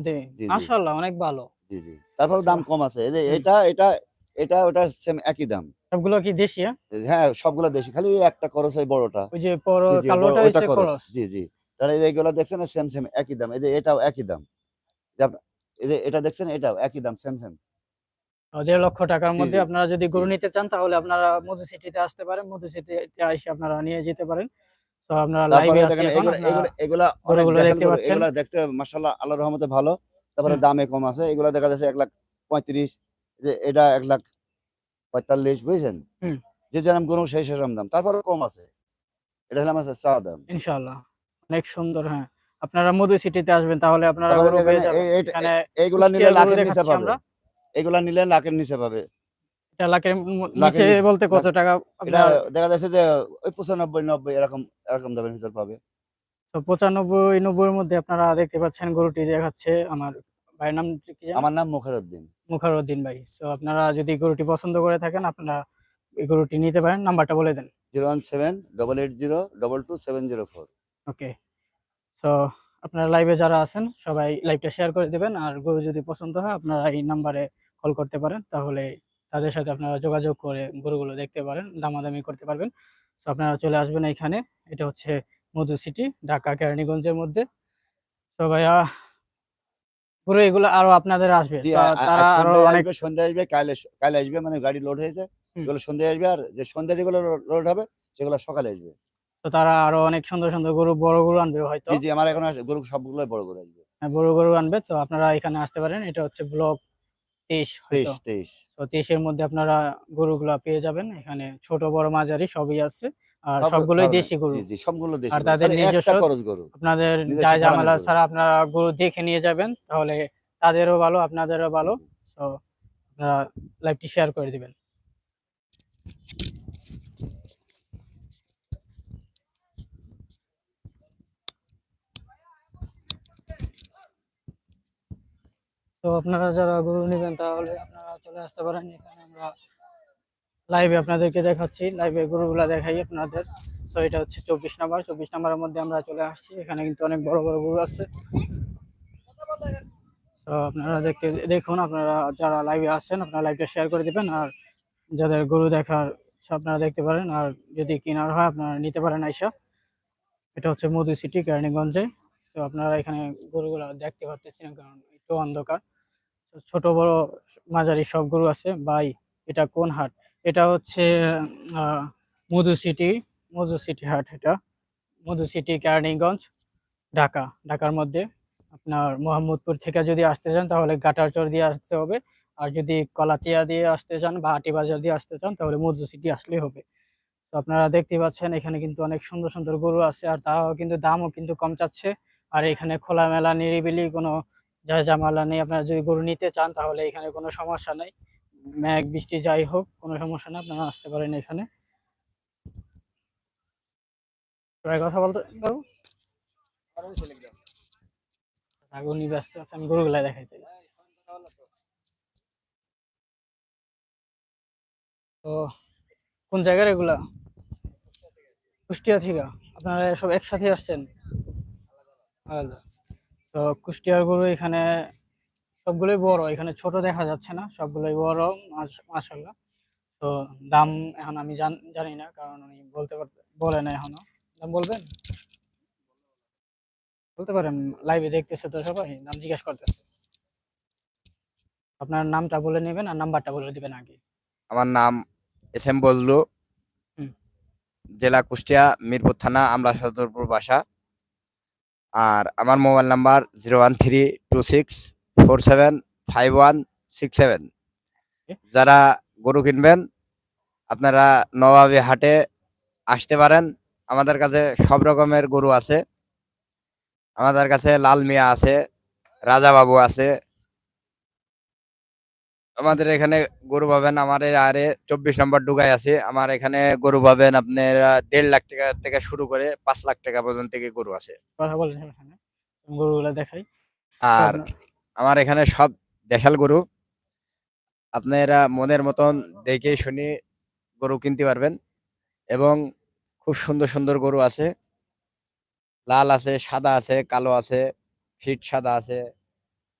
জি, জি, জি। মাশাআল্লাহ অনেক ভালো। জি, জি। তারপরেও দাম কম আছে। এই যে এটা, এটা, এটা ওটা সেম একই দাম। সবগুলো কি দেশি, হ্যাঁ? দেশি। খালি একটা খরচ ওই বড়টা। ওই যে বড় জি, জি, বড় কালোটা হইছে খরচ। খরচ। জি, জি। তাহলে এইগুলা দেখছেন সেম, সেম একই দাম। এই যে এটাও একই দাম। এই যে এটা দেখছেন এটাও একই দাম সেম, সেম। ১.৫ লক্ষ টাকার মধ্যে আপনারা যদি। গরু নিতে চান তাহলে আপনারা মধু সিটিতে আসতে পারেন। মধু সিটিতে আইসা আপনারা নিয়ে যেতে পারেন। তো আপনারা লাইভে আছি এখন এগুলা, দেখতে পাচ্ছেন। এগুলা দেখতে মাশাআল্লাহ আল্লাহর রহমতে ভালো। তারপরে দামে কম আছে। এগুলা দেখা যাচ্ছে ১,৩৫,০০০ যে এটা ১,৪৫,০০০ বুঝছেন? হুম। যে যেরকম গরু সেই সেরকম দাম। তারপরেও কম আছে। এটা হলো আমার চাওয়া দাম। ইনশাআল্লাহ। অনেক সুন্দর, হ্যাঁ। আপনারা মধু সিটিতে আসবেন তাহলে আপনারা তারপরে এইগুলা নিলে লাখের নিচে পাবে। আমরা। এগুলা নিলে লাখের নিচে পাবে। এটা লাখের নিচে নিচে বলতে কত টাকা এটা দেখা যাচ্ছে যে ওই ৯৫, ৯০ এরকম, এরকম দামের ভিতর পাবে। তো ৯৫, ৯০ এর মধ্যে আপনারা দেখতে পাচ্ছেন গরুটি দেখাচ্ছে আমার ভাইয়ের নাম কি? আমার নাম মুখারউদ্দিন। মুখারউদ্দিন ভাই। সো আপনারা যদি গরুটি পছন্দ করে থাকেন আপনারা এই গরুটি নিতে পারেন। নাম্বারটা বলে দেন। 017-880-22-704 ওকে। সো আপনারা লাইভে যারা আছেন সবাই লাইভটা শেয়ার করে দিবেন। আর গরু যদি পছন্দ হয় আপনারা এই নাম্বারে কল করতে পারেন। তাহলে তাদের সাথে আপনারা যোগাযোগ করে গরুগুলো দেখতে পারেন, দামাদামি করতে পারবেন। সো আপনারা চলে আসবেন এইখানে। এটা হচ্ছে মধু সিটি, ঢাকা কেরানীগঞ্জের মধ্যে। তো ভাইয়া পুরো এগুলো আরও আপনাদের আসবে। তারা আরও অনেক আসবে, সন্ধ্যায় আসবে, কাইলে স কাইলে আসবে মানে গাড়ি লোড হয়েছে। এগুলো সন্ধ্যায় আসবে আর যে সন্ধ্যা যেগুলো লো লোড হবে সেগুলো সকালে আসবে। তো তারা আরও অনেক সুন্দর, সুন্দর গরু, বড় গরু আনবে হয়তো। জি, জি, আমার এখন গরু সবগুলোই বড় গরু আসবে। হ্যাঁ, বড় গরু আনবে। তো আপনারা এখানে আসতে পারেন। এটা হচ্ছে ব্লক ২৩ হয়তো। ২৩, ২৩ তো ২৩ মধ্যে আপনারা গরুগুলা পেয়ে যাবেন। এখানে ছোট বড় মাঝারি সবই আছে। আর সবগুলোই দেশি গরু। জি, সবগুলো দেশি আর তাদের নিজস্ব খরচ গরু। আপনাদের যা ঝামেলা ছাড়া আপনারা গরু দেখে নিয়ে যাবেন। তাহলে তাদেরও ভালো, আপনাদেরও ভালো। তো আপনারা লাইভটি শেয়ার করে দিবেন। তো আপনারা যারা গরু নেবেন তাহলে আপনারা চলে আসতে পারেন। এখানে আমরা লাইভে আপনাদেরকে দেখাচ্ছি। লাইভে গরুগুলা দেখাই আপনাদের। সো এটা হচ্ছে ২৪ নাম্বার। ২৪ নাম্বারের মধ্যে আমরা চলে আসছি। এখানে কিন্তু অনেক বড়, বড় গরু আছে। তো আপনারা দেখতে দেখুন আপনারা যারা লাইভে আসছেন আপনারা লাইভটা শেয়ার করে দিবেন। আর যাদের গরু দেখার আপনারা দেখতে পারেন। আর যদি কেনার হয় আপনারা নিতে পারেন আইসা। এটা হচ্ছে মধু সিটি কেরানীগঞ্জে। তো আপনারা এখানে গরুগুলা দেখতে পারতেছি না কারণ একটু অন্ধকার। ছোট বড় মাঝারি সব গরু আছে। ভাই এটা কোন হাট? এটা হচ্ছে মধু সিটি, মধু সিটি হাট এটা। মধু সিটি কেরানীগঞ্জ, ঢাকা। ঢাকার মধ্যে আপনার মোহাম্মদপুর থেকে যদি আসতে চান তাহলে গাটারচর দিয়ে আসতে হবে। আর যদি কলাতিয়া দিয়ে আসতে চান বা আটিবাজার দিয়ে আসতে চান তাহলে মধু সিটি আসলেই হবে। তো আপনারা দেখতে পাচ্ছেন এখানে কিন্তু অনেক সুন্দর, সুন্দর গরু আছে। আর তারাও কিন্তু দামও কিন্তু কম চাচ্ছে। আর এখানে খোলামেলা নিরিবিলি কোনো ঝামেলা নেই। আপনারা যদি গরু নিতে চান, তাহলে এখানে কোনো সমস্যা নাই। মেঘ বৃষ্টি যাই হোক, কোনো সমস্যা নাই। আপনারা আসতে পারেন এখানে। কথা বলতে পারব? থাক ব্যস্ত আছে। আমি গরুগুলা দেখাই তাইলে। তো, কোন জায়গার এগুলা? কুষ্টিয়া থেকে? আপনারা সব একসাথে আসছেন? আলাদা। তো কুষ্টিয়ার গরু এখানে সবগুলোই বড়। এখানে ছোট দেখা যাচ্ছে না। সবগুলোই বড় মাশ মাশাআল্লাহ। তো দাম এখন আমি জান না কারণ উনি বলতে বলে না এখনও। দাম বলবেন? বলতে পারেন। লাইভে দেখতেছে তো সবাই। দাম জিজ্ঞেস করতেছে। আপনার নামটা বলে নেবেন আর নাম্বারটা বলে দিবেন আগে। আমার নাম এস এম বজলু। জেলা কুষ্টিয়া, মিরপুর থানা, আমলা সদরপুর বাসা। আর আমার mobile number zero one three two six four seven five one six seven যারা গরু কিনবেন আপনারা নবাবী হাটে আসতে পারেন। আমাদের কাছে সব রকমের গরু আছে। আমাদের কাছে লাল মিয়া আছে, রাজা বাবু আছে। আমাদের এখানে গরু পাবেন আমার আরে ২৪ নম্বর ডুগায় আছে। আমার এখানে গরু পাবেন আপনার দেড় লাখ টাকা থেকে শুরু করে পাঁচ লাখ টাকা পর্যন্ত থেকে গরু আছে। কথা বলেন এখানে। দেখাই। আর আমার এখানে সব দেশাল গরু। আপনারা মনের মতন দেখে শুনে গরু কিনতে পারবেন এবং খুব সুন্দর, সুন্দর গরু আছে। লাল আছে, সাদা আছে, কালো আছে, ফিট সাদা আছে।